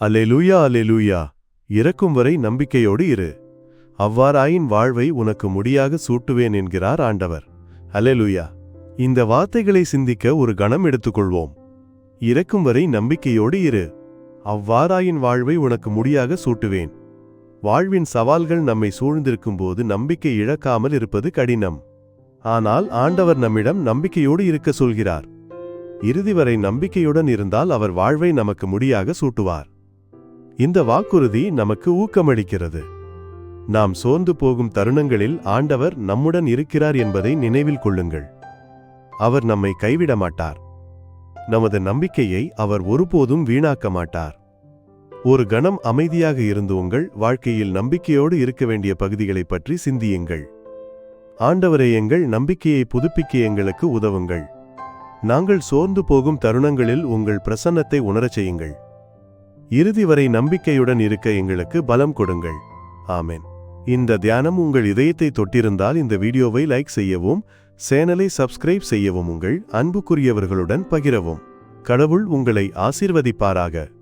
அல்லேலூயா அல்லேலூயா. இறக்கும் வரை நம்பிக்கையோடு இரு. அவ்வாறாயின் வாழ்வை உனக்கு முடியாக சூட்டுவேன் என்கிறார் ஆண்டவர். அல்லேலூயா. இந்த வார்த்தைகளை சிந்திக்க ஒரு கணம் எடுத்துக்கொள்வோம். இறக்கும் வரை நம்பிக்கையோடு இரு. அவ்வாறாயின் வாழ்வை உனக்கு முடியாக சூட்டுவேன். வாழ்வின் சவால்கள் நம்மை சூழ்ந்திருக்கும்போது நம்பிக்கை இழக்காமல் இருப்பது கடினம். ஆனால் ஆண்டவர் நம்மிடம் நம்பிக்கையோடு இருக்க சொல்கிறார். இறுதி வரை நம்பிக்கையுடன் இருந்தால் அவர் வாழ்வை நமக்கு முடியாக சூட்டுவார். இந்த வாக்குறுதி நமக்கு ஊக்கமளிக்கிறது. நாம் சோர்ந்து போகும் தருணங்களில் ஆண்டவர் நம்முடன் இருக்கிறார் என்பதை நினைவில் கொள்ளுங்கள். அவர் நம்மை கைவிட மாட்டார். நமது நம்பிக்கையை அவர் ஒருபோதும் வீணாக்க மாட்டார். ஒரு கணம் அமைதியாக இருந்து உங்கள் வாழ்க்கையில் நம்பிக்கையோடு இருக்க வேண்டிய பகுதிகளைப் பற்றி சிந்தியுங்கள். ஆண்டவரே எங்கள் நம்பிக்கையை புதுப்பிக்க எங்களுக்கு உதவுங்கள். நாங்கள் சோர்ந்து போகும் தருணங்களில் உங்கள் பிரசன்னத்தை உணரச் செய்யுங்கள். இறுதி வரை நம்பிக்கையுடன் இருக்க எங்களுக்கு பலம் கொடுங்கள். ஆமேன். இந்த தியானம் உங்கள் இதயத்தை தொட்டிருந்தால் இந்த வீடியோவை லைக் செய்யவும் சேனலை சப்ஸ்கிரைப் செய்யவும் உங்கள் அன்புக்குரியவர்களுடன் பகிரவும். கடவுள் உங்களை ஆசிர்வதிப்பாராக.